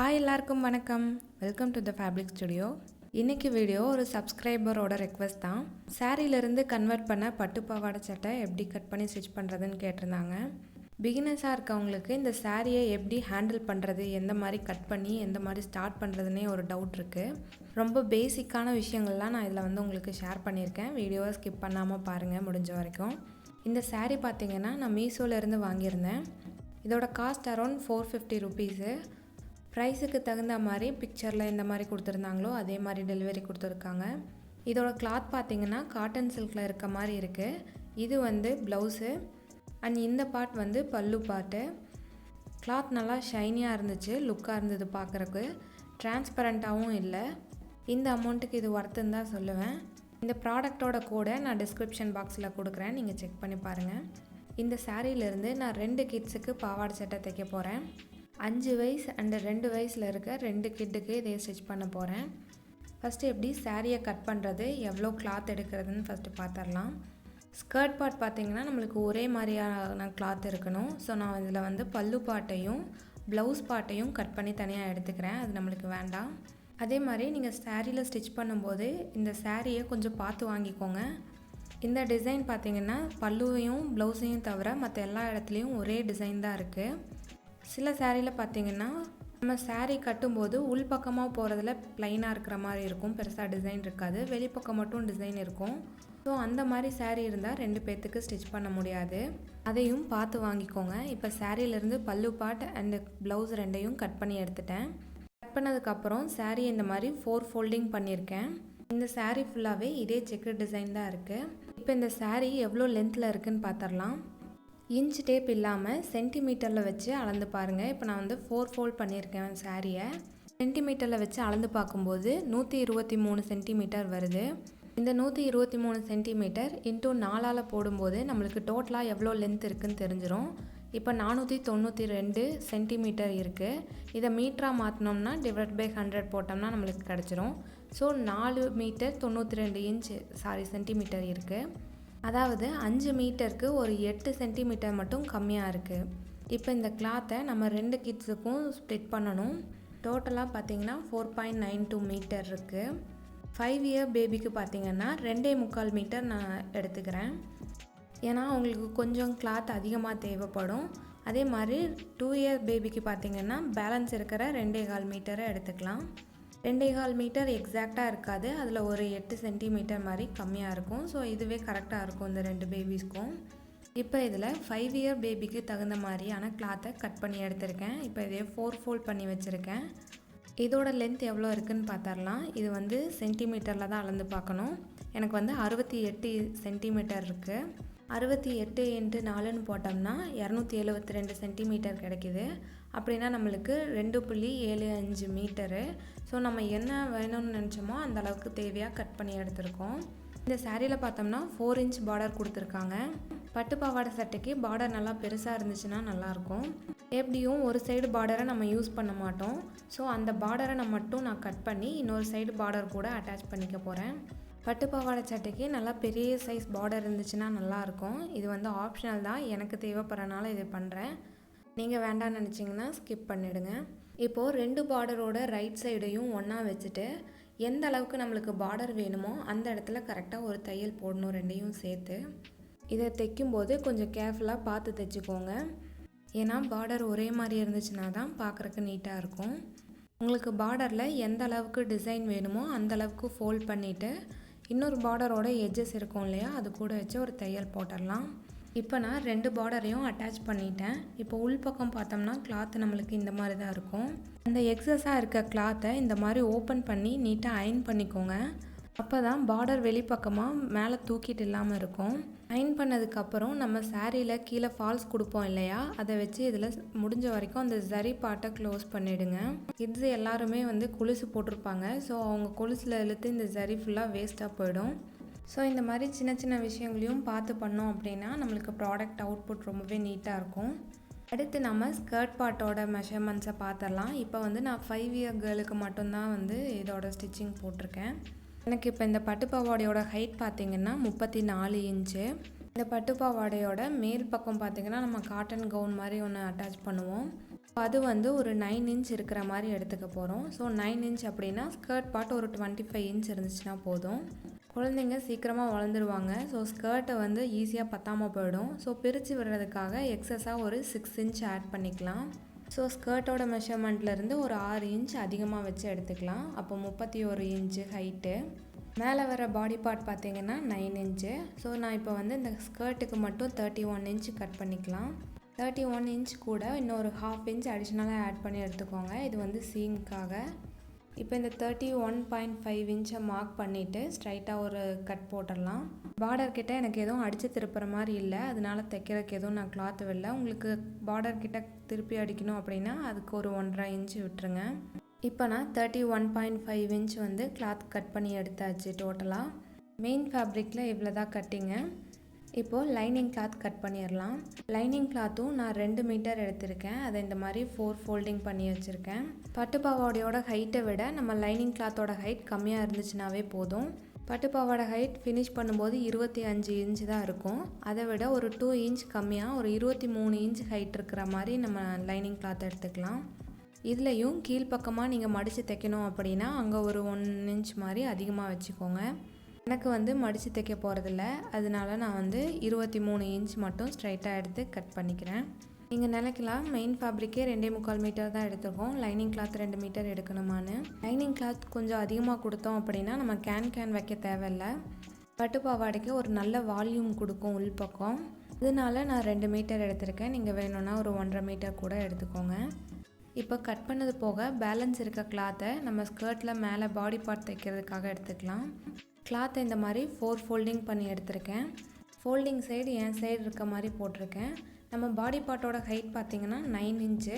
Hi எல்லாருக்கும் வணக்கம். Welcome to the fabric studio இன்னைக்கு வீடியோ ஒரு சப்ஸ்கிரைபரோட ரெக்வஸ்ட் தான். சாரீலேருந்து கன்வெர்ட் பண்ண பட்டு பாவாடை சட்டை எப்படி கட் பண்ணி ஸ்டிச் பண்ணுறதுன்னு கேட்டிருந்தாங்க. பிகினர்ஸாக இருக்கவங்களுக்கு இந்த சாரியை எப்படி ஹேண்டில் பண்ணுறது எந்த மாதிரி கட் பண்ணி எந்த மாதிரி ஸ்டார்ட் பண்ணுறதுனே ஒரு டவுட் இருக்குது ரொம்ப பேசிக்கான விஷயங்கள்லாம் நான் இதில் வந்து உங்களுக்கு ஷேர் பண்ணியிருக்கேன். வீடியோவை ஸ்கிப் பண்ணாமல் பாருங்கள் முடிஞ்ச வரைக்கும். இந்த சாரீ பார்த்திங்கன்னா நான் மீஷோலேருந்து வாங்கியிருந்தேன். இதோட cost around four fifty rupees ப்ரைஸுக்கு தகுந்த மாதிரி பிக்சரில் எந்த மாதிரி கொடுத்துருந்தாங்களோ அதே மாதிரி டெலிவரி கொடுத்துருக்காங்க. இதோட கிளாத் பார்த்தீங்கன்னா காட்டன் சில்கில் இருக்க மாதிரி இருக்குது இது வந்து ப்ளவுஸு அண்ட் இந்த பார்ட் வந்து பல்லு பார்ட்டு கிளாத் நல்லா ஷைனியாக இருந்துச்சு லுக்காக இருந்தது பார்க்குறக்கு. டிரான்ஸ்பரண்ட்டாகவும் இல்லை. இந்த அமௌண்ட்டுக்கு இது ஒர்த்துன்னு தான் சொல்லுவேன். இந்த ப்ராடக்டோட கோடை நான் டிஸ்கிரிப்ஷன் பாக்ஸில் கொடுக்குறேன். நீங்கள் செக் பண்ணி பாருங்கள் இந்த சாரீலேருந்து நான் ரெண்டு கிட்ஸுக்கு பாவாடை சட்டை தைக்க போகிறேன் அஞ்சு வயசு அண்ட் ரெண்டு வயசில் இருக்க ரெண்டு கிட்டுக்கு இதே ஸ்டிச் பண்ண போகிறேன் ஃபஸ்ட்டு எப்படி சாரியை கட் பண்ணுறது எவ்வளோ கிளாத் எடுக்கிறதுன்னு ஃபஸ்ட்டு பார்த்துடலாம் ஸ்கர்ட் பார்ட் பார்த்திங்கன்னா நம்மளுக்கு ஒரே மாதிரியான கிளாத் இருக்கணும். ஸோ நான் இதில் வந்து பல்லு பாட்டையும் ப்ளவுஸ் பாட்டையும் கட் பண்ணி தனியாக எடுத்துக்கிறேன். அது நம்மளுக்கு வேண்டாம். அதே மாதிரி நீங்கள் சாரியில் ஸ்டிச் பண்ணும்போது இந்த சாரியை கொஞ்சம் பார்த்து வாங்கிக்கோங்க. இந்த டிசைன் பார்த்திங்கன்னா பல்லுவையும் ப்ளவுஸையும் தவிர மற்ற எல்லா இடத்துலையும் ஒரே டிசைன் தான் இருக்குது சில சாரியில் பார்த்தீங்கன்னா நம்ம சாரீ கட்டும்போது உள்பக்கமாக போகிறதுல ப்ளைனாக இருக்கிற மாதிரி இருக்கும். பெருசாக டிசைன் இருக்காது. வெளிப்பக்கம் மட்டும் டிசைன் இருக்கும். ஸோ அந்த மாதிரி சாரீ இருந்தால் ரெண்டு பேர்த்துக்கு ஸ்டிச் பண்ண முடியாது. அதையும் பார்த்து வாங்கிக்கோங்க. இப்போ சாரீலேருந்து பல்லு பாட் அண்டு ப்ளவுஸ் ரெண்டையும் கட் பண்ணி எடுத்துட்டேன். கட் பண்ணதுக்கப்புறம் சாரீ இந்த மாதிரி ஃபோர் ஃபோல்டிங் பண்ணியிருக்கேன். இந்த சாரீ ஃபுல்லாகவே இதே செக்கர் டிசைன் தான் இருக்குது இப்போ இந்த சாரீ எவ்வளோ லென்த்தில் இருக்குதுன்னு பார்த்துடலாம் இன்ச் டேப் இல்லாமல் சென்டிமீட்டரில் வச்சு அளந்து பாருங்கள் இப்போ நான் வந்து ஃபோர் ஃபோல்ட் பண்ணியிருக்கேன் சாரியை சென்டிமீட்டரில் வச்சு அளந்து பார்க்கும்போது நூற்றி இருபத்தி மூணு சென்டிமீட்டர் வருது. இந்த நூற்றி இருபத்தி மூணு சென்டிமீட்டர் இன்ட்டு நாலால் போடும்போது நம்மளுக்கு டோட்டலாக எவ்வளோ லென்த் இருக்குதுன்னு தெரிஞ்சிடும் இப்போ நானூற்றி தொண்ணூற்றி ரெண்டு சென்டிமீட்டர் இருக்குது இதை மீட்டராக மாற்றினோம்னா டிவைட் பை ஹண்ட்ரட் போட்டோம்னா நம்மளுக்கு கிடச்சிரும். ஸோ நாலு மீட்டர் தொண்ணூற்றி ரெண்டு இன்ச் சாரி சென்டிமீட்டர் இருக்குது அதாவது அஞ்சு மீட்டருக்கு ஒரு எட்டு சென்டிமீட்டர் மட்டும் கம்மியாக இருக்குது இப்போ இந்த கிளாத்தை நம்ம ரெண்டு கிட்ஸுக்கும் ஸ்ப்ளிட் பண்ணணும். டோட்டலாக பார்த்தீங்கன்னா four point nine two meter இருக்குது ஃபைவ் இயர் பேபிக்கு பார்த்தீங்கன்னா ரெண்டே முக்கால் மீட்டர் நான் எடுத்துக்கிறேன். ஏன்னா அவங்களுக்கு கொஞ்சம் கிளாத் அதிகமாக தேவைப்படும். அதே மாதிரி டூ இயர் பேபிக்கு பார்த்தீங்கன்னா பேலன்ஸ் இருக்கிற ரெண்டே கால் மீட்டரை எடுத்துக்கலாம். ரெண்டே கால் மீட்டர் எக்ஸாக்டாக இருக்காது. அதில் ஒரு எட்டு சென்டிமீட்டர் மாதிரி கம்மியாக இருக்கும். ஸோ இதுவே கரெக்டாக இருக்கும் இந்த ரெண்டு பேபிஸ்க்கும் இப்போ இதில் ஃபைவ் இயர் பேபிக்கு தகுந்த மாதிரியான கிளாத்தை கட் பண்ணி எடுத்திருக்கேன். இப்போ இதே ஃபோர் ஃபோல்ட் பண்ணி வச்சுருக்கேன். இதோட லென்த் எவ்வளோ இருக்குன்னு பார்த்துடலாம் இது வந்து சென்டிமீட்டரில் தான் அளந்து பார்க்கணும். எனக்கு வந்து அறுபத்தி எட்டு சென்டிமீட்டர் இருக்குது அறுபத்தி எட்டு இன்ட்டு நாலுன்னு போட்டோம்னா இரநூத்தி எழுபத்தி ரெண்டு சென்டிமீட்டர் கிடைக்கிது. அப்படின்னா நம்மளுக்கு ரெண்டு புள்ளி ஏழு அஞ்சு மீட்டரு. ஸோ நம்ம என்ன வேணும்னு நினச்சோமோ அந்த அளவுக்கு தேவையாக கட் பண்ணி எடுத்திருக்கோம். இந்த சேரீயில் பார்த்தோம்னா ஃபோர் இன்ச் பார்டர் கொடுத்துருக்காங்க. பட்டு பாவாடை சட்டைக்கு பார்டர் நல்லா பெருசாக இருந்துச்சுன்னா நல்லாயிருக்கும் எப்படியும் ஒரு சைடு பார்டரை நம்ம யூஸ் பண்ண மாட்டோம். ஸோ அந்த பார்டரை நான் மட்டும் நான் கட் பண்ணி இன்னொரு சைடு பார்டர் கூட அட்டாச் பண்ணிக்க போகிறேன் பட்டு பாவாடை சட்டைக்கு நல்லா பெரிய சைஸ் பார்டர் இருந்துச்சுன்னா நல்லாயிருக்கும் இது வந்து ஆப்ஷனல் தான். எனக்கு தேவைப்படுறனால இது பண்ணுறேன் நீங்கள் வேண்டாம்னு நினச்சிங்கன்னா ஸ்கிப் பண்ணிவிடுங்க இப்போது ரெண்டு பார்டரோட ரைட் சைடையும் ஒன்றா வச்சுட்டு எந்த அளவுக்கு நம்மளுக்கு பார்டர் வேணுமோ அந்த இடத்துல கரெக்டாக ஒரு தையல் போடணும் ரெண்டையும் சேர்த்து. இதை தைக்கும்போது கொஞ்சம் கேர்ஃபுல்லாக பார்த்து தைச்சிக்கோங்க. ஏன்னா பார்டர் ஒரே மாதிரி இருந்துச்சுன்னா தான் பார்க்குறக்கு நீட்டாக இருக்கும். உங்களுக்கு பார்டரில் எந்த அளவுக்கு டிசைன் வேணுமோ அந்த அளவுக்கு ஃபோல்ட் பண்ணிவிட்டு இன்னொரு பார்டரோட எட்ஜஸ் இருக்கும் இல்லையா அது கூட வச்சு ஒரு தையல் போட்டுடலாம். இப்போ நான் ரெண்டு பார்டரையும் அட்டாச் பண்ணிட்டேன். இப்போ உள் பக்கம் பார்த்தோம்னா கிளாத்து நம்மளுக்கு இந்த மாதிரி தான் இருக்கும். அந்த எக்ஸஸாக இருக்க கிளாத்தை இந்த மாதிரி ஓப்பன் பண்ணி நீட்டாக அயன் பண்ணிக்கோங்க. அப்போ தான் பார்டர் வெளிப்பக்கமாக மேலே தூக்கிட்டு இல்லாமல் இருக்கும். அயன் பண்ணதுக்கப்புறம் நம்ம சாரியில் கீழே ஃபால்ஸ் கொடுப்போம் இல்லையா? அதை வச்சு இதில் முடிஞ்ச வரைக்கும் அந்த சரி பாட்டை க்ளோஸ் பண்ணிவிடுங்க கிட்ஸ் எல்லாருமே வந்து கொலுசு போட்டிருப்பாங்க. ஸோ அவங்க கொலுசில் இழுத்து இந்த சரி ஃபுல்லாக வேஸ்ட்டாக போயிடும். ஸோ இந்த மாதிரி சின்ன சின்ன விஷயங்களையும் பார்த்து பண்ணோம் அப்படின்னா நம்மளுக்கு ப்ராடக்ட் அவுட்புட் ரொம்பவே நீட்டாக இருக்கும். அடுத்து நம்ம ஸ்கர்ட் பார்ட்டோட மெஷர்மெண்ட்ஸை பார்த்துடலாம் இப்போ வந்து நான் ஃபைவ் இயர் கேர்ளுக்கு மட்டும்தான் வந்து இதோட ஸ்டிச்சிங் போட்டிருக்கேன். எனக்கு இப்போ இந்த பட்டு பாவாடையோட ஹைட் பார்த்திங்கன்னா முப்பத்தி நாலு இன்ச்சு இந்த பட்டு பாவாடையோட மேல் பக்கம் பார்த்தீங்கன்னா நம்ம காட்டன் கவுன் மாதிரி ஒன்று அட்டாச் பண்ணுவோம். அது வந்து ஒரு நைன் இன்ச் இருக்கிற மாதிரி எடுத்துக்க போகிறோம் ஸோ நைன் இன்ச் அப்படின்னா ஸ்கர்ட் பாட்டு ஒரு டுவெண்ட்டி ஃபைவ் இன்ச் இருந்துச்சுன்னா போதும். குழந்தைங்க சீக்கிரமாக வளர்ந்துருவாங்க. ஸோ ஸ்கர்ட்டை வந்து ஈஸியாக பத்தாமல் போயிடும். ஸோ பிரித்து விடுறதுக்காக எக்ஸஸாக ஒரு சிக்ஸ் இன்ச் ஆட் பண்ணிக்கலாம். ஸோ ஸ்கர்ட்டோட மெஷர்மெண்ட்லேருந்து ஒரு ஆறு இன்ச் அதிகமாக வச்சு எடுத்துக்கலாம். அப்போ முப்பத்தி ஒரு இன்ச்சு ஹைட்டு மேலே வர பாடி பார்ட் பார்த்தீங்கன்னா நைன் இன்ச்சு ஸோ நான் இப்போ வந்து இந்த ஸ்கர்ட்டுக்கு மட்டும் தேர்ட்டி ஒன் இன்ச் கட் பண்ணிக்கலாம். தேர்ட்டி ஒன் இன்ச் கூட இன்னொரு ஹாஃப் இன்ச் அடிஷ்னலாக ஆட் பண்ணி எடுத்துக்கோங்க. இது வந்து சீம்க்காக இப்போ இந்த தேர்ட்டி ஒன் பாயிண்ட் ஃபைவ் இன்ச்சை மார்க் பண்ணிவிட்டு ஸ்ட்ரைட்டாக ஒரு கட் போட்டுடலாம். பார்டர் கிட்ட எனக்கு எதுவும் அடித்து திருப்புற மாதிரி இல்லை. அதனால தைக்கிறதுக்கு எதுவும் நான் கிளாத் விடல. உங்களுக்கு பார்டர் கிட்ட திருப்பி அடிக்கணும் அப்படின்னா அதுக்கு ஒரு ஒன்றரை இன்ச்சு விட்டுருங்க. இப்போ நான் thirty one point five inch வந்து கிளாத் கட் பண்ணி எடுத்தாச்சு டோட்டலாக மெயின் ஃபேப்ரிக்கில் இவ்வளோ தான் கட்டிங்க இப்போது லைனிங் கிளாத் கட் பண்ணிடலாம் லைனிங் கிளாத்தும் நான் ரெண்டு மீட்டர் எடுத்திருக்கேன். அதை இந்த மாதிரி ஃபோர் ஃபோல்டிங் பண்ணி வச்சுருக்கேன். பட்டு பாவாடையோட ஹைட்டை விட நம்ம லைனிங் கிளாத்தோட ஹைட் கம்மியாக இருந்துச்சுனாவே போதும். பட்டு பாவாடை ஹைட் ஃபினிஷ் பண்ணும்போது இருபத்தி அஞ்சு இன்ச் தான் இருக்கும். அதை விட ஒரு டூ இன்ச் கம்மியாக ஒரு இருபத்தி மூணு இன்ச் ஹைட் இருக்கிற மாதிரி நம்ம லைனிங் கிளாத் எடுத்துக்கலாம். இதுலேயும் கீழ்ப்பக்கமாக நீங்கள் மடித்து தைக்கணும் அப்படின்னா அங்கே ஒரு ஒன் இன்ச் மாதிரி அதிகமாக வச்சுக்கோங்க. எனக்கு வந்து மடித்து தைக்க போகிறதில்ல அதனால நான் வந்து இருபத்தி மூணு இன்ச் மட்டும் ஸ்ட்ரைட்டாக எடுத்து கட் பண்ணிக்கிறேன். நீங்கள் நினைக்கலாம் மெயின் ஃபேப்ரிக்கே ரெண்டே முக்கால் மீட்டர் தான் எடுத்துருக்கோம். லைனிங் கிளாத் ரெண்டு மீட்டர் எடுக்கணுமான்னு. லைனிங் கிளாத் கொஞ்சம் அதிகமாக கொடுத்தோம் அப்படின்னா நம்ம கேன் கேன் வைக்க தேவையில்ல. பட்டு பாவாடைக்கு ஒரு நல்ல வால்யூம் கொடுக்கும் உள்பக்கம் இதனால நான் ரெண்டு மீட்டர் எடுத்திருக்கேன். நீங்கள் வேணும்னா ஒரு ஒன்றரை மீட்டர் கூட எடுத்துக்கோங்க. இப்போ கட் பண்ணது போக பேலன்ஸ் இருக்க கிளாத்தை நம்ம ஸ்கர்ட்டில் மேலே பாடி பார்ட் தைக்கிறதுக்காக எடுத்துக்கலாம். கிளாத்தை இந்த மாதிரி ஃபோர் ஃபோல்டிங் பண்ணி எடுத்திருக்கேன். ஃபோல்டிங் சைடு என் சைடு இருக்க மாதிரி போட்டிருக்கேன். நம்ம பாடி பார்ட்டோட ஹைட் பார்த்திங்கன்னா நைன் இன்ச்சு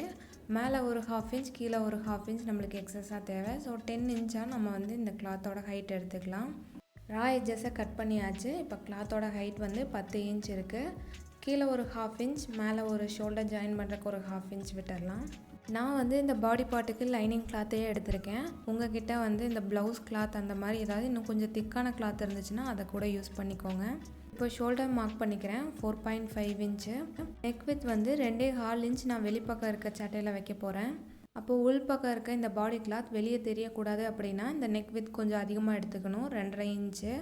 மேலே ஒரு ஹாஃப் இன்ச் கீழே ஒரு ஹாஃப் இன்ச் நம்மளுக்கு எக்ஸஸாக தேவை. ஸோ டென் இன்ச்சாக நம்ம வந்து இந்த கிளாத்தோட ஹைட் எடுத்துக்கலாம். ரா எட்ஜஸை கட் பண்ணியாச்சு. இப்போ கிளாத்தோட ஹைட் வந்து பத்து இன்ச் இருக்குது கீழே ஒரு ஹாஃப் இன்ச் மேலே ஒரு ஷோல்டர் ஜாயின் பண்ணுறக்கு ஒரு ஹாஃப் இன்ச் விட்டுடலாம் நான் வந்து இந்த பாடி பார்ட்டுக்கு லைனிங் கிளாத்தையே எடுத்திருக்கேன். உங்ககிட்ட வந்து இந்த ப்ளவுஸ் கிளாத் அந்த மாதிரி ஏதாவது இன்னும் கொஞ்சம் திக்கான கிளாத் இருந்துச்சுன்னா அதை கூட யூஸ் பண்ணிக்கோங்க. இப்போ ஷோல்டர் மார்க் பண்ணிக்கிறேன். Four point five inch neck width வந்து ரெண்டே ஹால் இன்ச் நான் வெளிப்பக்கம் இருக்க சட்டையில் வைக்க போகிறேன் அப்போது உள் பக்கம் இருக்க இந்த பாடி கிளாத் வெளியே தெரியக்கூடாது அப்படின்னா இந்த நெக் வித் கொஞ்சம் அதிகமாக எடுத்துக்கணும். ரெண்டரை இன்ச்சு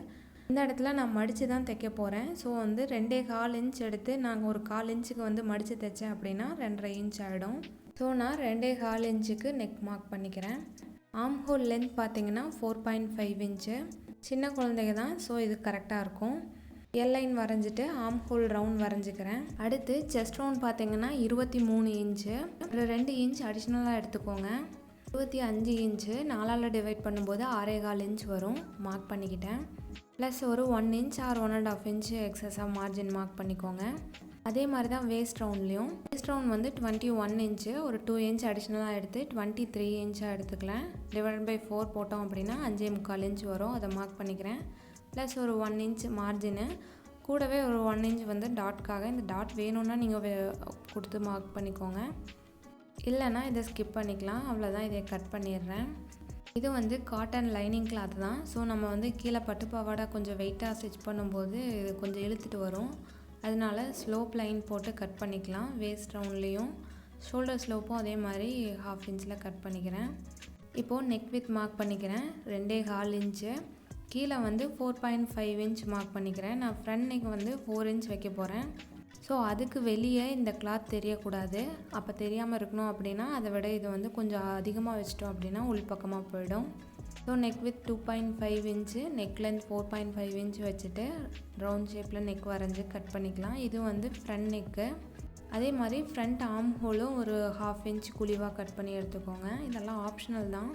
இந்த இடத்துல நான் மடித்து தான் தைக்க போகிறேன் ஸோ வந்து ரெண்டே கால் இன்ச் எடுத்து நாங்கள் ஒரு கால் இன்ச்சுக்கு வந்து மடித்து தைச்சேன் அப்படின்னா ரெண்டரை இன்ச் ஆகிடும் ஸோ நான் ரெண்டே கால் இன்ச்சுக்கு நெக் மார்க் பண்ணிக்கிறேன். ஆம் ஹோல் லென்த் பார்த்தீங்கன்னா ஃபோர் பாயிண்ட் ஃபைவ் இன்ச்சு. சின்ன குழந்தைங்க தான் ஸோ இது கரெக்டாக இருக்கும். எல் லைன் வரைஞ்சிட்டு ஆம் ஹோல் ரவுண்ட் வரைஞ்சிக்கிறேன். அடுத்து செஸ்ட் ரவுண்ட் பார்த்தீங்கன்னா இருபத்தி மூணு இன்ச்சு. ஒரு ரெண்டு இன்ச் அடிஷ்னலாக எடுத்துக்கோங்க. இருபத்தி அஞ்சு இன்ச்சு நாலால் டிவைட் பண்ணும்போது ஆறே கால் இன்ச் வரும். மார்க் பண்ணிக்கிட்டேன். ப்ளஸ் ஒரு one inch or one and half inch எக்ஸஸாக மார்ஜின் மார்க் பண்ணிக்கோங்க. அதே மாதிரி தான் வேஸ்ட் ரவுண்ட்லேயும் வேஸ்ட் ரவுண்ட் வந்து டுவெண்ட்டி ஒன் இன்ச்சு ஒரு டூ இன்ச் அடிஷ்னலாக எடுத்து டுவெண்ட்டி த்ரீ இன்ச்சாக எடுத்துக்கலாம். டிவைட் பை ஃபோர் போட்டோம் அப்படின்னா அஞ்சே முக்கால் இன்ச் வரும். அதை மார்க் பண்ணிக்கிறேன். ப்ளஸ் ஒரு ஒன் இன்ச் மார்ஜினு கூடவே ஒரு ஒன் இன்ச் வந்து டாட்காக இந்த டாட் வேணும்னா நீங்கள் கொடுத்து மார்க் பண்ணிக்கோங்க. இல்லைன்னா இதை ஸ்கிப் பண்ணிக்கலாம். அவ்வளோதான் இதை கட் பண்ணிடுறேன். இது வந்து காட்டன் லைனிங் கிளாத் தான். ஸோ நம்ம வந்து கீழே பட்டு பாவாடை கொஞ்சம் வெயிட்டாக ஸ்டிச் பண்ணும்போது இது கொஞ்சம் இழுத்துட்டு வரும். அதனால ஸ்லோப் லைன் போட்டு கட் பண்ணிக்கலாம். வேஸ்ட் ரவுண்ட்லேயும் ஷோல்டர் ஸ்லோப்பும் அதே மாதிரி ஹாஃப் இன்ச்சில் கட் பண்ணிக்கிறேன். இப்போது நெக் வித் மார்க் பண்ணிக்கிறேன். ரெண்டே கால் இன்ச்சு கீழே வந்து four point five inch mark பண்ணிக்கிறேன். நான் ஃப்ரண்ட் நெக் வந்து ஃபோர் இன்ச் வைக்க போகிறேன் ஸோ அதுக்கு வெளியே இந்த கிளாத் தெரியக்கூடாது. அப்போ தெரியாமல் இருக்கணும் அப்படின்னா அதை விட இது வந்து கொஞ்சம் அதிகமாக வச்சிட்டோம் அப்படின்னா உள்பக்கமாக போயிடும். So neck width two point five inch neck length four point five inch வச்சுட்டு ரவுண்ட் ஷேப்பில் நெக் வரைஞ்சி கட் பண்ணிக்கலாம். இது வந்து ஃப்ரண்ட் நெக்கு அதே மாதிரி ஃப்ரண்ட் ஆர்ம் ஹோலும் ஒரு ஹாஃப் இன்ச் குழிவாக கட் பண்ணி எடுத்துக்கோங்க. இதெல்லாம் ஆப்ஷனல் தான்.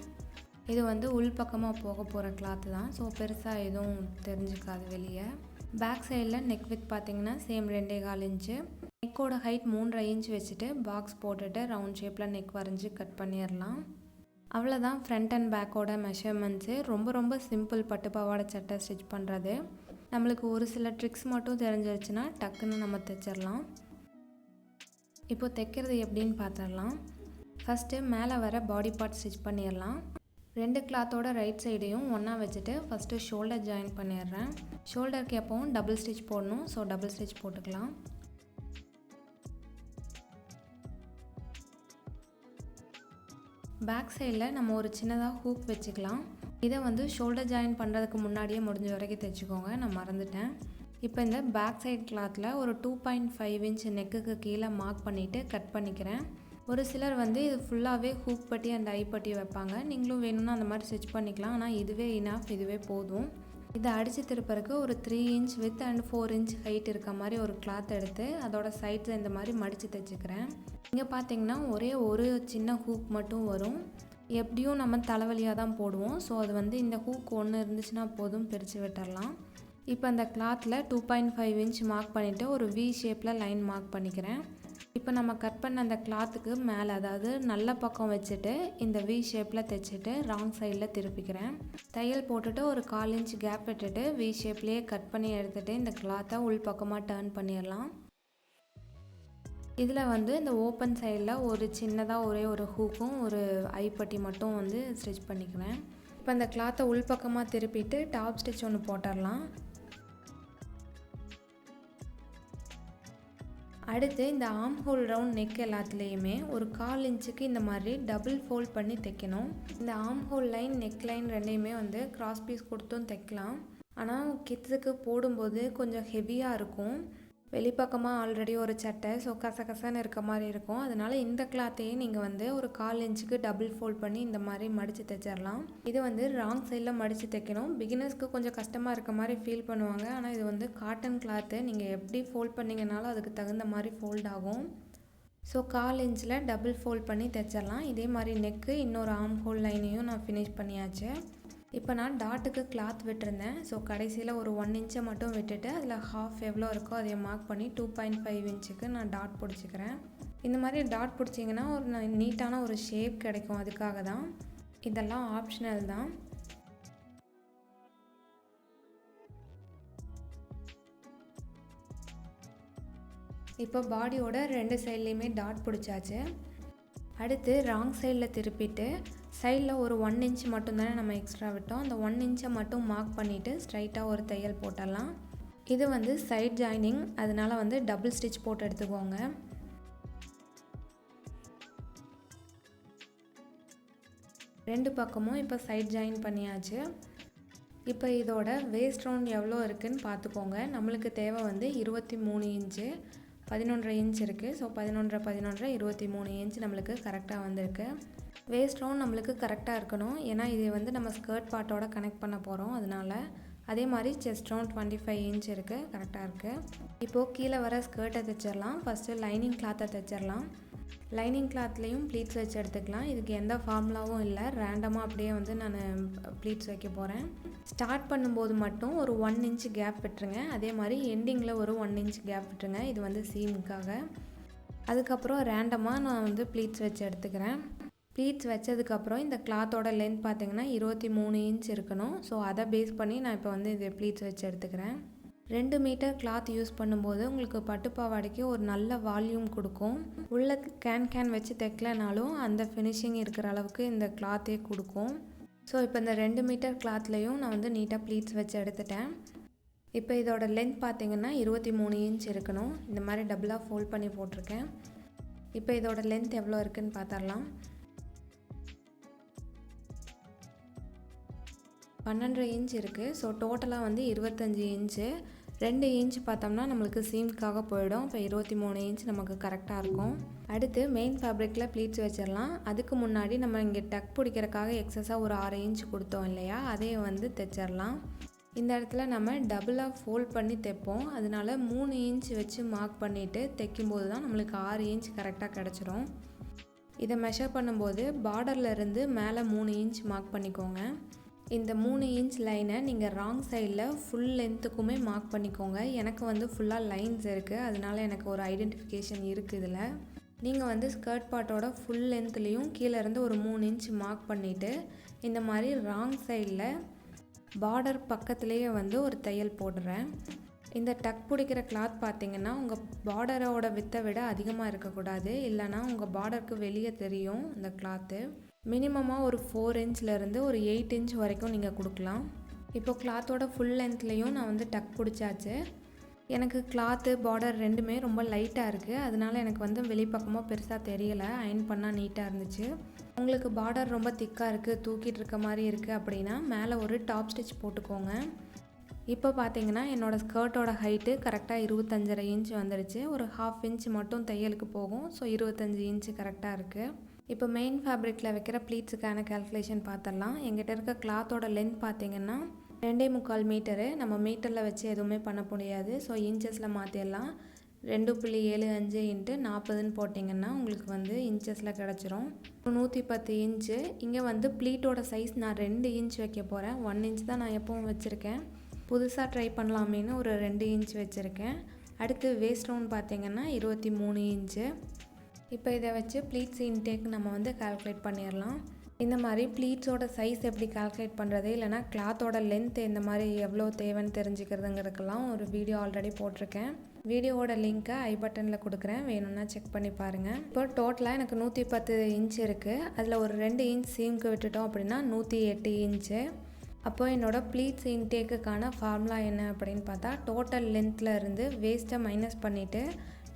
இது வந்து உள் பக்கமாக போக போகிற கிளாத்து தான். ஸோ பெருசாக எதுவும் தெரிஞ்சுக்காது வெளியே. பேக் சைடில் நெக் வித் பார்த்தீங்கன்னா சேம் ரெண்டே கால் இன்ச்சு நெக்கோட ஹைட் மூன்றரை இன்ச் வச்சுட்டு பாக்ஸ் போட்டுட்டு ரவுண்ட் ஷேப்பில் நெக் வரைஞ்சி கட் பண்ணிடலாம். அவ்வளோதான் ஃப்ரண்ட் அண்ட் பேக்கோட மெஷர்மெண்ட்ஸு ரொம்ப ரொம்ப சிம்பிள் பட்டு பாவாடை சட்டை ஸ்டிச் பண்ணுறது நம்மளுக்கு ஒரு சில ட்ரிக்ஸ் மட்டும் தெரிஞ்சிருச்சுன்னா டக்குன்னு நம்ம தைச்சிடலாம். இப்போ தைக்கிறது எப்படின்னு பார்த்துடலாம் ஃபஸ்ட்டு மேலே வர பாடி பார்ட் ஸ்டிச் பண்ணிடலாம். ரெண்டு கிளாத்தோட ரைட் சைடையும் ஒன்றா வச்சுட்டு ஃபஸ்ட்டு ஷோல்டர் ஜாயின் பண்ணிடுறேன். ஷோல்டருக்கு எப்போவும் டபுள் ஸ்டிச் போடணும். ஸோ டபுள் ஸ்டிச் போட்டுக்கலாம். பேக் சைடில் நம்ம ஒரு சின்னதாக ஹூக் வச்சுக்கலாம். இதை வந்து ஷோல்டர் ஜாயின் பண்ணுறதுக்கு முன்னாடியே முடிஞ்ச வரைக்கும் தைச்சிக்கோங்க. நான் மறந்துட்டேன். இப்போ இந்த பேக் சைட் கிளாத்தில் ஒரு டூ பாயிண்ட் ஃபைவ் இன்ச் நெக்குக்கு கீழே மார்க் பண்ணிவிட்டு கட் பண்ணிக்கிறேன். ஒரு சிலர் வந்து இது ஃபுல்லாகவே ஹூக் பட்டி அண்ட் ஐ பட்டி வைப்பாங்க. நீங்களும் வேணும்னா அந்த மாதிரி ஸ்டிச் பண்ணிக்கலாம். ஆனால் இதுவே இனாஃப் இதுவே போதும். இதை அடித்து திருப்பறக்கு ஒரு three inch width and four inch height இருக்க மாதிரி ஒரு கிளாத் எடுத்து அதோட சைட்ஸில் இந்த மாதிரி மடித்து தைச்சிக்கிறேன். இங்கே பார்த்தீங்கன்னா ஒரே ஒரு சின்ன ஹூக் மட்டும் வரும். எப்படியும் நம்ம தலைவலியாக தான் போடுவோம். ஸோ அது வந்து இந்த ஹூக் ஒன்று இருந்துச்சுன்னா போதும் பிரித்து விட்டுறலாம். இப்போ அந்த கிளாத்தில் two point five inch mark பண்ணிவிட்டு ஒரு வி ஷேப்பில் லைன் மார்க் பண்ணிக்கிறேன். இப்போ நம்ம கட் பண்ண அந்த கிளாத்துக்கு மேலே அதாவது நல்ல பக்கம் வச்சுட்டு இந்த வி ஷேப்பில் தைச்சிட்டு ராங் சைடில் திருப்பிக்கிறேன். தையல் போட்டுட்டு ஒரு கால் இன்ச் கேப் விட்டுட்டு வி ஷேப்லேயே கட் பண்ணி எடுத்துகிட்டு இந்த கிளாத்தை உள் பக்கமாக டேர்ன் பண்ணிடலாம். இதில் வந்து இந்த ஓப்பன் சைடில் ஒரு சின்னதாக ஒரே ஒரு ஹூக்கும் ஒரு ஐப்பட்டி மட்டும் வந்து ஸ்டிச் பண்ணிக்கிறேன். இப்போ அந்த கிளாத்தை உள் பக்கமாக திருப்பிட்டு டாப் ஸ்டிச் ஒன்று போட்டுடலாம். அடுத்து இந்த ஆம் ஹோல் ரவுண்ட் நெக் எல்லாத்துலேயுமே ஒரு கால் இன்ச்சுக்கு இந்த மாதிரி டபுள் ஃபோல்ட் பண்ணி தைக்கணும். இந்த ஆம் ஹோல் லைன் நெக் லைன் ரெண்டையுமே வந்து கிராஸ் பீஸ் கொடுத்தும் தைக்கலாம். ஆனால் கிட்ஸுக்கு போடும்போது கொஞ்சம் ஹெவியாக இருக்கும். வெளிப்பக்கமாக ஆல்ரெடி ஒரு சட்டை. ஸோ கசகசன்னு இருக்க மாதிரி இருக்கும். அதனால் இந்த கிளாத்தையே நீங்கள் வந்து ஒரு கால் இன்ச்சுக்கு டபுள் ஃபோல்ட் பண்ணி இந்த மாதிரி மடித்து தைச்சிடலாம் இது வந்து ராங் சைடில் மடித்து தைக்கணும். பிகினர்ஸ்க்கு கொஞ்சம் கஷ்டமாக இருக்க மாதிரி ஃபீல் பண்ணுவாங்க. ஆனால் இது வந்து காட்டன் கிளாத்து நீங்கள் எப்படி ஃபோல்ட் பண்ணிங்கனாலும் அதுக்கு தகுந்த மாதிரி ஃபோல்ட் ஆகும். ஸோ கால் இன்ச்சில் டபுள் ஃபோல்ட் பண்ணி தைச்சிடலாம் இதே மாதிரி நெக்கு இன்னொரு ஆம் ஹோல் லைனையும் நான் ஃபினிஷ் பண்ணியாச்சு. இப்போ நான் டாட்டுக்கு கிளாத் விட்டுருந்தேன். ஸோ கடைசியில் ஒரு ஒன் இன்ச்சை மட்டும் விட்டுட்டு அதில் ஹாஃப் எவ்வளோ இருக்கோ அதை மார்க் பண்ணி டூ பாயிண்ட் ஃபைவ் இன்ச்சுக்கு நான் டாட் பிடிச்சிக்கிறேன். இந்த மாதிரி டாட் பிடிச்சிங்கன்னா ஒரு நீட்டான ஒரு ஷேப் கிடைக்கும். அதுக்காக தான் இதெல்லாம் ஆப்ஷனல் தான். இப்போ பாடியோட ரெண்டு சைட்லேயுமே டாட் பிடிச்சாச்சு. அடுத்து ராங் சைடில் திருப்பிட்டு சைடில் ஒரு ஒன் இன்ச் மட்டும்தானே நம்ம எக்ஸ்ட்ரா விட்டோம். அந்த ஒன் இன்ச்சை மட்டும் மார்க் பண்ணிவிட்டு ஸ்ட்ரைட்டாக ஒரு தையல் போட்டுடலாம் இது வந்து சைட் ஜாயினிங் அதனால் வந்து டபுள் ஸ்டிச் போட்டு எடுத்துக்கோங்க. ரெண்டு பக்கமும் இப்போ சைட் ஜாயின் பண்ணியாச்சு. இப்போ இதோட வேஸ்ட் ரவுண்ட் எவ்வளோ இருக்குதுன்னு பார்த்துக்கோங்க நம்மளுக்கு தேவை வந்து இருபத்தி மூணு இன்ச்சு பதினொன்றரை இன்ச் இருக்குது ஸோ பதினொன்றரை பதினொன்றரை இருபத்தி மூணு இன்ச் நம்மளுக்கு கரெக்டாக வந்திருக்கு. வேஸ்ட்டும் நம்மளுக்கு கரெக்டாக இருக்கணும். ஏன்னா இது வந்து நம்ம ஸ்கர்ட் பார்ட்டோட கனெக்ட் பண்ண போகிறோம் அதனால் அதே மாதிரி chest round twenty five inch இருக்குது கரெக்டாக இருக்குது இப்போது கீழே வர ஸ்கர்ட்டை தைச்சிடலாம். ஃபஸ்ட்டு லைனிங் கிளாத்தை தைச்சிடலாம். லைனிங் கிளாத்லேயும் ப்ளீட்ஸ் வச்சு எடுத்துக்கலாம். இதுக்கு எந்த ஃபார்முலாவும் இல்லை. ரேண்டமாக அப்படியே வந்து நான் ப்ளீட்ஸ் வைக்க போகிறேன் ஸ்டார்ட் பண்ணும்போது மட்டும் ஒரு ஒன் இன்ச் கேப் விட்டுருங்க. அதே மாதிரி எண்டிங்கில் ஒரு ஒன் இன்ச் கேப் விட்டுருங்க. இது வந்து சீமுக்காக அதுக்கப்புறம் ரேண்டமாக நான் வந்து ப்ளீட்ஸ் வச்சு எடுத்துக்கிறேன். ப்ளீட்ஸ் வச்சதுக்கப்புறம் இந்த கிளாத்தோட லென்த் பார்த்திங்கன்னா இருபத்தி மூணு இன்ச் இருக்கணும். ஸோ அதை பேஸ் பண்ணி நான் இப்போ வந்து இது ப்ளீட்ஸ் வச்சு எடுத்துக்கிறேன். ரெண்டு மீட்டர் கிளாத் யூஸ் பண்ணும்போது உங்களுக்கு பட்டுப்பாவாடைக்கு ஒரு நல்ல வால்யூம் கொடுக்கும். உள்ள கேன் கேன் வச்சு தைக்கலனாலும் அந்த ஃபினிஷிங் இருக்கிற அளவுக்கு இந்த கிளாத்தே கொடுக்கும். ஸோ இப்போ இந்த ரெண்டு மீட்டர் கிளாத்லேயும் நான் வந்து நீட்டாக ப்ளீட்ஸ் வச்சு எடுத்துட்டேன். இப்போ இதோட லென்த் பார்த்திங்கன்னா இருபத்தி மூணு இன்ச் இருக்கணும். இந்த மாதிரி டபுளாக ஃபோல்ட் பண்ணி போட்டிருக்கேன். இப்போ இதோட லென்த் எவ்வளோ இருக்குதுன்னு பார்த்துடலாம் பன்னெண்டரை இன்ச் இருக்குது ஸோ டோட்டலாக வந்து இருபத்தஞ்சி இன்ச்சு ரெண்டு இன்ச் பார்த்தோம்னா நம்மளுக்கு சீம்க்காக போயிடும். இப்போ இருபத்தி மூணு இன்ச் நமக்கு கரெக்டாக இருக்கும். அடுத்து மெயின் ஃபேப்ரிக்கில் ப்ளீட்ஸ் வச்சிடலாம். அதுக்கு முன்னாடி நம்ம இங்கே டக் பிடிக்கிறக்காக எக்ஸஸாக ஒரு ஆறு இன்ச் கொடுத்தோம் இல்லையா? அதையே வந்து தைச்சிடலாம். இந்த இடத்துல நம்ம டபுளாக ஃபோல்ட் பண்ணி தைப்போம். அதனால மூணு இன்ச் வச்சு மார்க் பண்ணிவிட்டு தைக்கும்போது தான் நம்மளுக்கு ஆறு இன்ச் கரெக்டாக கிடச்சிரும். இதை மெஷர் பண்ணும்போது பார்டர்லேருந்து மேலே மூணு இன்ச் மார்க் பண்ணிக்கோங்க. இந்த மூணு இன்ச் லைனை நீங்கள் ராங் சைடில் ஃபுல் லென்த்துக்குமே மார்க் பண்ணிக்கோங்க. எனக்கு வந்து ஃபுல்லாக லைன்ஸ் இருக்குது அதனால எனக்கு ஒரு ஐடென்டிஃபிகேஷன் இருக்குது இதில். நீங்கள் வந்து ஸ்கர்ட் பாட்டோட ஃபுல் லென்த்துலேயும் கீழேருந்து ஒரு மூணு இன்ச் மார்க் பண்ணிவிட்டு இந்த மாதிரி ராங் சைடில் பார்டர் பக்கத்துலேயே வந்து ஒரு தையல் போடுறேன். இந்த டக் பிடிக்கிற கிளாத் பார்த்தீங்கன்னா உங்கள் பார்டரோட வித்தை விட அதிகமாக இருக்கக்கூடாது. இல்லைனா உங்கள் பார்டருக்கு வெளியே தெரியும் இந்த கிளாத்து மினிமமாக ஒரு ஃபோர் இன்ச்லேருந்து ஒரு எயிட் இன்ச் வரைக்கும் நீங்கள் கொடுக்கலாம். இப்போ கிளாத்தோட ஃபுல் லென்த்லேயும் நான் வந்து டக் பிடிச்சாச்சு. எனக்கு கிளாத்து பார்டர் ரெண்டுமே ரொம்ப லைட்டாக இருக்குது அதனால எனக்கு வந்து வெளிப்பக்கமாக பெருசாக தெரியலை. அயன் பண்ணால் நீட்டாக இருந்துச்சு. உங்களுக்கு பார்டர் ரொம்ப திக்காக இருக்குது தூக்கிட்டு இருக்க மாதிரி இருக்குது அப்படின்னா மேலே ஒரு டாப் ஸ்டிச் போட்டுக்கோங்க. இப்போ பார்த்தீங்கன்னா என்னோடய ஸ்கர்ட்டோட ஹைட்டு கரெக்டாக இருபத்தஞ்சரை இன்ச் வந்துடுச்சு. ஒரு ஹாஃப் இன்ச் மட்டும் தையலுக்கு போகும். ஸோ இருபத்தஞ்சி இன்ச்சு கரெக்டாக இருக்குது இப்போ மெயின் ஃபேப்ரிக்கில் வைக்கிற ப்ளீட்ஸுக்கான கேல்குலேஷன் பார்த்துடலாம். எங்கிட்ட இருக்க கிளாத்தோட லென்த் பார்த்தீங்கன்னா ரெண்டே முக்கால் மீட்டரு நம்ம மீட்டரில் வச்சு எதுவுமே பண்ண முடியாது. ஸோ இன்ச்சஸில் மாற்றிடலாம் ரெண்டு புள்ளி ஏழு அஞ்சு இன்ட்டு நாற்பதுன்னு போட்டிங்கன்னா உங்களுக்கு வந்து இன்ச்சஸில் கிடச்சிரும். நூற்றி பத்து இன்ச்சு இங்கே வந்து ப்ளீட்டோட சைஸ் நான் ரெண்டு இன்ச் வைக்க போகிறேன் ஒன் இன்ச் தான் நான் எப்பவும் வச்சுருக்கேன். புதுசாக ட்ரை பண்ணலாமேன்னு ஒரு ரெண்டு இன்ச் வச்சுருக்கேன். அடுத்து வேஸ்ட் ரவுண்ட் பார்த்தீங்கன்னா இருபத்தி மூணு இன்ச்சு இப்போ இதை வச்சு ப்ளீட்ஸ் இன்டேக் நம்ம வந்து கால்குலேட் பண்ணிடலாம். இந்த மாதிரி ப்ளீட்ஸோட சைஸ் எப்படி கால்குலேட் பண்ணுறது இல்லைனா கிளாத்தோட லென்த் இந்த மாதிரி எவ்வளோ தேவைன்னு தெரிஞ்சுக்கிறதுங்கிறதுக்கெல்லாம் ஒரு வீடியோ ஆல்ரெடி போட்டிருக்கேன். வீடியோவோட லிங்க்கை ஐ பட்டனில் கொடுக்குறேன். வேணும்னா செக் பண்ணி பாருங்கள் இப்போ டோட்டலாக எனக்கு நூற்றி பத்து இன்ச் இருக்குது அதில் ஒரு ரெண்டு இன்ச் சீம்க்கு விட்டுட்டோம் அப்படின்னா நூற்றி எட்டு இன்ச்சு அப்போது என்னோடய ப்ளீட்ஸ் இன்டேக்குக்கான ஃபார்முலா என்ன அப்படின்னு பார்த்தா டோட்டல் லென்த்தில் இருந்து வேஸ்ட்டை மைனஸ் பண்ணிவிட்டு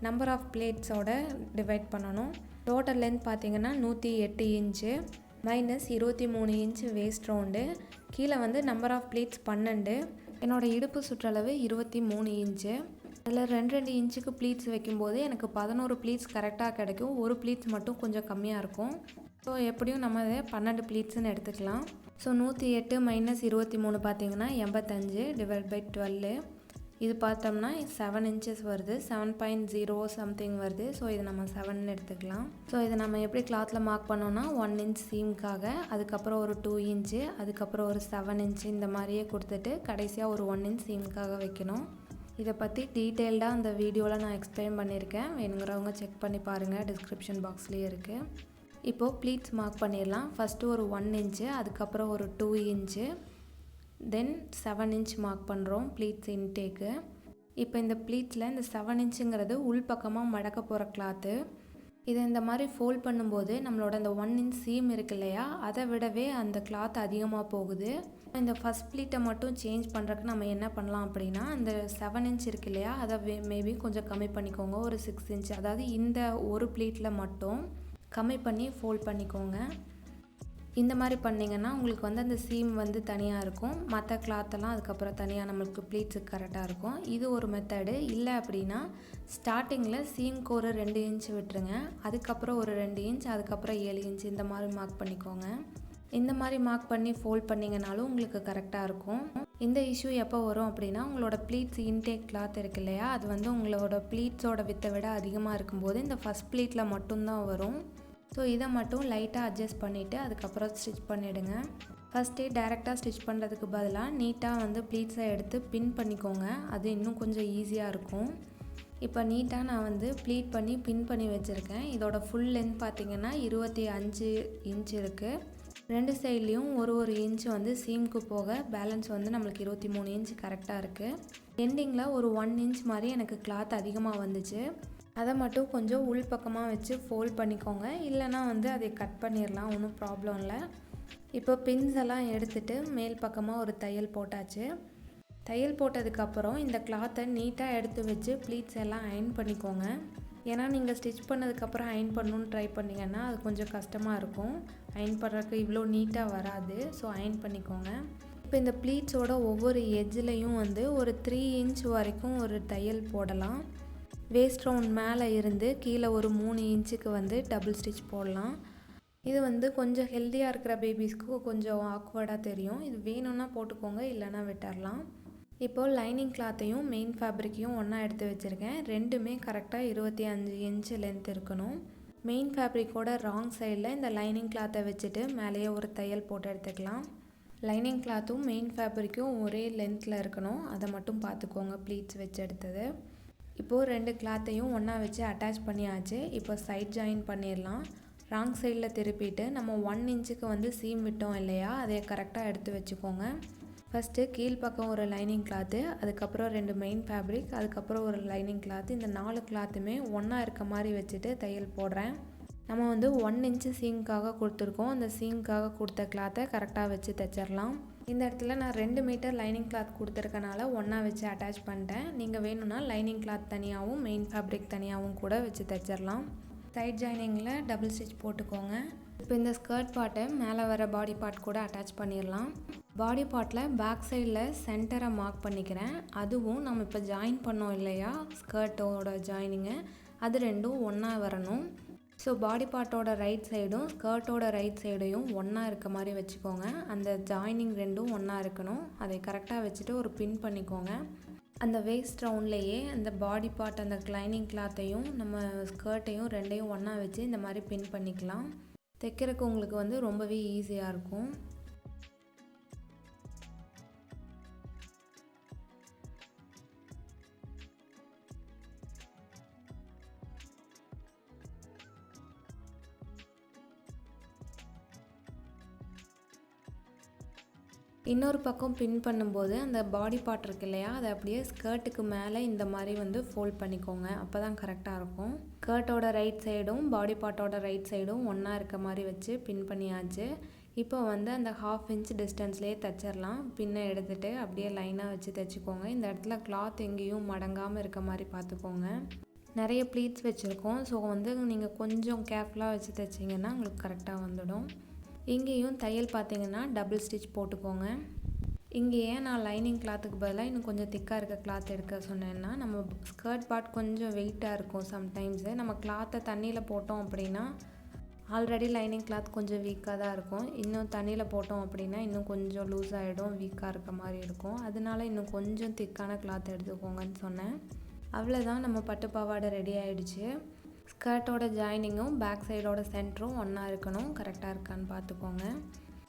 நம்பர் ஆஃப் பிளேட்ஸோட டிவைட் பண்ணணும். டோட்டல் லென்த் பார்த்தீங்கன்னா நூற்றி எட்டு இன்ச்சு மைனஸ் இருபத்தி மூணு இன்ச்சு வேஸ்ட் ரவுண்டு கீழே வந்து நம்பர் ஆஃப் பிளேட்ஸ் பன்னெண்டு. என்னோடய இடுப்பு சுற்றளவு இருபத்தி மூணு இன்ச்சு அதில் ரெண்டு ரெண்டு இன்ச்சுக்கு ப்ளீட்ஸ் வைக்கும்போது எனக்கு பதினோரு ப்ளீட்ஸ் கரெக்டாக கிடைக்கும். ஒரு ப்ளீட்ஸ் மட்டும் கொஞ்சம் கம்மியாக இருக்கும். ஸோ எப்படியும் நம்ம அதை பன்னெண்டு ப்ளீட்ஸ்னு எடுத்துக்கலாம். ஸோ நூற்றி எட்டு மைனஸ் இருபத்தி மூணு பார்த்தீங்கன்னா எண்பத்தஞ்சு டிவைட் பை டுவெல்லு இது பார்த்தோம்னா செவன் இன்ச்சஸ் வருது. செவன் பாயிண்ட் ஜீரோ சம்திங் வருது. ஸோ இது நம்ம செவன் எடுத்துக்கலாம். ஸோ இதை நம்ம எப்படி கிளாத்தில் மார்க் பண்ணோன்னா ஒன் இன்ச் சீம்க்காக அதுக்கப்புறம் ஒரு டூ இன்ச்சு அதுக்கப்புறம் ஒரு செவன் இன்ச்சு இந்த மாதிரியே கொடுத்துட்டு கடைசியாக ஒரு ஒன் இன்ச் சீம்க்காக வைக்கணும். இதை பற்றி டீட்டெயில்டாக அந்த வீடியோவில் நான் எக்ஸ்பிளைன் பண்ணியிருக்கேன். வேணுங்கிறவங்க செக் பண்ணி பாருங்கள் டிஸ்கிரிப்ஷன் பாக்ஸ்லேயே இருக்குது இப்போது ப்ளீட்ஸ் மார்க் பண்ணிடலாம். ஃபஸ்ட்டு ஒரு ஒன் இன்ச்சு அதுக்கப்புறம் ஒரு two inch then seven inch mark பண்ணுறோம் ப்ளீட்ஸ் இன்டேக்கு இப்போ இந்த ப்ளீட்ஸில் இந்த செவன் இன்ச்சுங்கிறது உள்பக்கமாக மடக்க போகிற கிளாத்து இதை இந்த மாதிரி ஃபோல்ட் பண்ணும்போது நம்மளோட இந்த ஒன் இன்ச் சீம் இருக்கு இல்லையா அதை விடவே அந்த கிளாத் அதிகமாக போகுது. இந்த ஃபஸ்ட் ப்ளீட்டை மட்டும் சேஞ்ச் பண்ணுறதுக்கு நம்ம என்ன பண்ணலாம் அப்படின்னா அந்த செவன் இன்ச் இருக்கு இல்லையா அதை மேபி கொஞ்சம் கம்மி பண்ணிக்கோங்க ஒரு சிக்ஸ் இன்ச் அதாவது இந்த ஒரு ப்ளீட்டில் மட்டும் கம்மி பண்ணி ஃபோல்ட் பண்ணிக்கோங்க. இந்த மாதிரி பண்ணிங்கன்னா உங்களுக்கு வந்து அந்த சீம் வந்து தனியாக இருக்கும். மற்ற கிளாத்தெல்லாம் அதுக்கப்புறம் தனியாக நம்மளுக்கு ப்ளீட்ஸுக்கு கரெக்டாக இருக்கும். இது ஒரு மெத்தடு இல்லை அப்படின்னா ஸ்டார்டிங்கில் சீம்க்கு ஒரு ரெண்டு இன்ச் விட்டுருங்க. அதுக்கப்புறம் ஒரு ரெண்டு இன்ச் அதுக்கப்புறம் ஏழு இன்ச் இந்த மாதிரி மார்க் பண்ணிக்கோங்க. இந்த மாதிரி மார்க் பண்ணி ஃபோல்ட் பண்ணிங்கனாலும் உங்களுக்கு கரெக்டாக இருக்கும். இந்த இஷ்யூ எப்போ வரும் அப்படின்னா உங்களோட ப்ளீட்ஸ் இன்டேக் கிளாத் இருக்கு இல்லையா? அது வந்து உங்களோட ப்ளீட்ஸோட வித்தை விட அதிகமாக இருக்கும்போது இந்த ஃபஸ்ட் ப்ளீட்டில் மட்டும்தான் வரும். ஸோ இதை மட்டும் லைட்டாக அட்ஜஸ்ட் பண்ணிவிட்டு அதுக்கப்புறம் ஸ்டிச் பண்ணிவிடுங்க ஃபஸ்ட்டே டேரெக்டாக ஸ்டிச் பண்ணுறதுக்கு பதிலாக நீட்டாக வந்து ப்ளீட்ஸை எடுத்து பின் பண்ணிக்கோங்க. அது இன்னும் கொஞ்சம் ஈஸியாக இருக்கும். இப்போ நீட்டாக நான் வந்து ப்ளீட் பண்ணி பின் பண்ணி வச்சுருக்கேன். இதோட ஃபுல் லென்த் பார்த்திங்கன்னா இருபத்தி அஞ்சு இன்ச் இருக்குது ரெண்டு சைட்லேயும் ஒரு ஒரு இன்ச் வந்து சீம்க்கு போக பேலன்ஸ் வந்து நம்மளுக்கு இருபத்தி மூணு இன்ச் கரெக்டாக இருக்குது எண்டிங்கில் ஒரு ஒன் இன்ச் மாதிரி எனக்கு கிளாத் அதிகமாக வந்துச்சு. அதை மட்டும் கொஞ்சம் உள் பக்கமாக வச்சு ஃபோல்ட் பண்ணிக்கோங்க. இல்லைனா வந்து அதை கட் பண்ணிடலாம் ஒன்றும் ப்ராப்ளம் இல்லை. இப்போ பின்ஸ் எல்லாம் எடுத்துகிட்டு மேல் பக்கமாக ஒரு தையல் போட்டாச்சு. தையல் போட்டதுக்கப்புறம் இந்த கிளாத்தை நீட்டாக எடுத்து வச்சு ப்ளீட்ஸ் எல்லாம் அயன் பண்ணிக்கோங்க. ஏன்னா நீங்கள் ஸ்டிச் பண்ணதுக்கப்புறம் அயன் பண்ணணுன்னு ட்ரை பண்ணிங்கன்னா அது கொஞ்சம் கஷ்டமாக இருக்கும். அயன் பண்ணுறதுக்கு இவ்வளோ நீட்டாக வராது ஸோ அயன் பண்ணிக்கோங்க. இப்போ இந்த ப்ளீட்ஸோட ஒவ்வொரு எஜ்ஜிலையும் வந்து ஒரு த்ரீ இன்ச் வரைக்கும் ஒரு தையல் போடலாம். வேஸ்ட் ரவுண்ட் மேலே இருந்து கீழே ஒரு மூணு இன்ச்சுக்கு வந்து டபுள் ஸ்டிச் போடலாம். இது வந்து கொஞ்சம் ஹெல்த்தியாக இருக்கிற பேபிஸ்க்கு கொஞ்சம் ஆக்வர்டாக தெரியும். இது வேணும்னா போட்டுக்கோங்க இல்லைனா விட்டுறலாம். இப்போது லைனிங் கிளாத்தையும் மெயின் ஃபேப்ரிக்கையும் ஒன்றா எடுத்து வச்சுருக்கேன். ரெண்டுமே கரெக்டாக இருபத்தி அஞ்சு இன்ச்சு லென்த் இருக்கணும். மெயின் ஃபேப்ரிக்கோட ராங் சைடில் இந்த லைனிங் கிளாத்தை வச்சுட்டு மேலேயே ஒரு தையல் போட்டு எடுத்துக்கலாம். லைனிங் கிளாத்தும் மெயின் ஃபேப்ரிக்கும் ஒரே லென்த்தில் இருக்கணும். அதை மட்டும் பார்த்துக்கோங்க ப்ளீட்ஸ் வச்சு எடுத்தது. இப்போது ரெண்டு கிளாத்தையும் ஒன்றா வச்சு அட்டாச் பண்ணியாச்சு. இப்போ சைட் ஜாயின் பண்ணிடலாம். ராங் சைடில் திருப்பிட்டு நம்ம ஒன் இன்ச்சுக்கு வந்து சீம் விட்டோம் இல்லையா? அதை கரெக்டாக எடுத்து வச்சுக்கோங்க. ஃபஸ்ட்டு கீழ்ப்பக்கம் ஒரு லைனிங் கிளாத்து அதுக்கப்புறம் ரெண்டு மெயின் ஃபேப்ரிக் அதுக்கப்புறம் ஒரு லைனிங் கிளாத்து இந்த நாலு கிளாத்துமே ஒன்றா இருக்க மாதிரி வச்சுட்டு தையல் போடுறேன். நம்ம வந்து ஒன் இன்ச்சு சீங்க்காக கொடுத்துருக்கோம். அந்த சீங்க்காக கொடுத்த கிளாத்தை கரெக்டாக வச்சு தைச்சிடலாம். இந்த இடத்துல நான் ரெண்டு மீட்டர் லைனிங் கிளாத் கொடுத்துருக்கனால ஒன்றா வச்சு அட்டாச் பண்ணிட்டேன். நீங்கள் வேணும்னா லைனிங் கிளாத் தனியாகவும் மெயின் ஃபேப்ரிக் தனியாகவும் கூட வச்சு தைச்சிடலாம் சைட் ஜாயினிங்கில் டபுள் ஸ்டிச் போட்டுக்கோங்க. இப்போ இந்த ஸ்கர்ட் பார்ட்டை மேலே வர பாடி பார்ட் கூட அட்டாச் பண்ணிடலாம் பாடி பார்ட்டில் பேக் சைடில் சென்டரை மார்க் பண்ணிக்கிறேன். அதுவும் நம்ம இப்போ ஜாயின் பண்ணோம் இல்லையா? ஸ்கர்ட்டோட ஜாயினிங்கு அது ரெண்டும் ஒன்றா வரணும். ஸோ பாடி பார்ட்டோட ரைட் சைடும் ஸ்கர்ட்டோட ரைட் சைடையும் ஒன்றா இருக்க மாதிரி வச்சுக்கோங்க. அந்த ஜாயினிங் ரெண்டும் ஒன்றா இருக்கணும். அதை கரெக்டாக வச்சுட்டு ஒரு பின் பண்ணிக்கோங்க. அந்த வேஸ்ட் ரவுண்ட்லேயே அந்த பாடி பார்ட் அந்த கிளைனிங் கிளாத்தையும் நம்ம ஸ்கர்ட்டையும் ரெண்டையும் ஒன்றா வச்சு இந்த மாதிரி பின் பண்ணிக்கலாம். தைக்கிறதுக்கு உங்களுக்கு வந்து ரொம்பவே ஈஸியாக இருக்கும். இன்னொரு பக்கம் பின் பண்ணும்போது அந்த பாடி பார்ட் இருக்கு இல்லையா அதை அப்படியே ஸ்கர்ட்டுக்கு மேலே இந்த மாதிரி வந்து ஃபோல்ட் பண்ணிக்கோங்க. அப்போ தான் கரெக்டாக இருக்கும். ஸ்கர்ட்டோட ரைட் சைடும் பாடி பார்ட்டோட ரைட் சைடும் ஒன்றா இருக்க மாதிரி வச்சு பின் பண்ணியாச்சு. இப்போ வந்து அந்த ஹாஃப் இன்ச் டிஸ்டன்ஸ்லேயே தைச்சிடலாம் பின்னை எடுத்துகிட்டு அப்படியே லைனாக வச்சு தைச்சிக்கோங்க. இந்த இடத்துல கிளாத் எங்கேயும் மடங்காமல் இருக்க மாதிரி பார்த்துக்கோங்க. நிறைய ப்ளீட்ஸ் வச்சுருக்கோம். ஸோ வந்து நீங்கள் கொஞ்சம் கேர்ஃபுல்லாக வச்சு தைச்சிங்கன்னா உங்களுக்கு கரெக்டாக வந்துடும். இங்கேயும் தையல் பார்த்தீங்கன்னா டபுள் ஸ்டிச் போட்டுக்கோங்க. இங்கே ஏன் நான் லைனிங் கிளாத்துக்கு பதிலாக இன்னும் கொஞ்சம் திக்காக இருக்க கிளாத் எடுக்க சொன்னேன்னா நம்ம ஸ்கர்ட் பார்ட் கொஞ்சம் வெயிட்டாக இருக்கும் சம்டைம்ஸு நம்ம கிளாத்தை தண்ணியில் போட்டோம் அப்படின்னா ஆல்ரெடி லைனிங் கிளாத் கொஞ்சம் வீக்காக தான் இருக்கும். இன்னும் தண்ணியில் போட்டோம் அப்படின்னா இன்னும் கொஞ்சம் லூஸ் ஆகிடும் வீக்காக இருக்க மாதிரி இருக்கும். அதனால இன்னும் கொஞ்சம் திக்கான கிளாத் எடுத்துக்கோங்கன்னு சொன்னேன். அவ்வளோதான் நம்ம பட்டு பாவாடை ரெடி ஆகிடுச்சு ஸ்கர்ட்டோட ஜாயினிங்கும் பேக் சைடோட சென்டரும் ஒன்றா இருக்கணும். கரெக்டாக இருக்கான்னு பார்த்துக்கோங்க.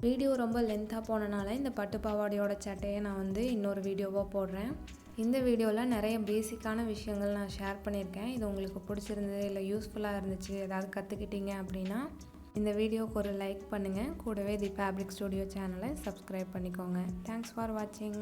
வீடியோ ரொம்ப லென்த்தாக போனனால இந்த பட்டு பாவாடையோட சட்டையை நான் வந்து இன்னொரு வீடியோவாக போடுறேன். இந்த வீடியோவில் நிறைய பேசிக்கான விஷயங்கள் நான் ஷேர் பண்ணியிருக்கேன். இது உங்களுக்கு பிடிச்சிருந்தது இல்லை யூஸ்ஃபுல்லாக இருந்துச்சு ஏதாவது கற்றுக்கிட்டீங்க அப்படின்னா இந்த வீடியோவுக்கு ஒரு லைக் பண்ணுங்கள் கூடவே தி ஃபேப்ரிக் ஸ்டூடியோ சேனலை சப்ஸ்கிரைப் பண்ணிக்கோங்க. தேங்க்ஸ் ஃபார் வாட்சிங்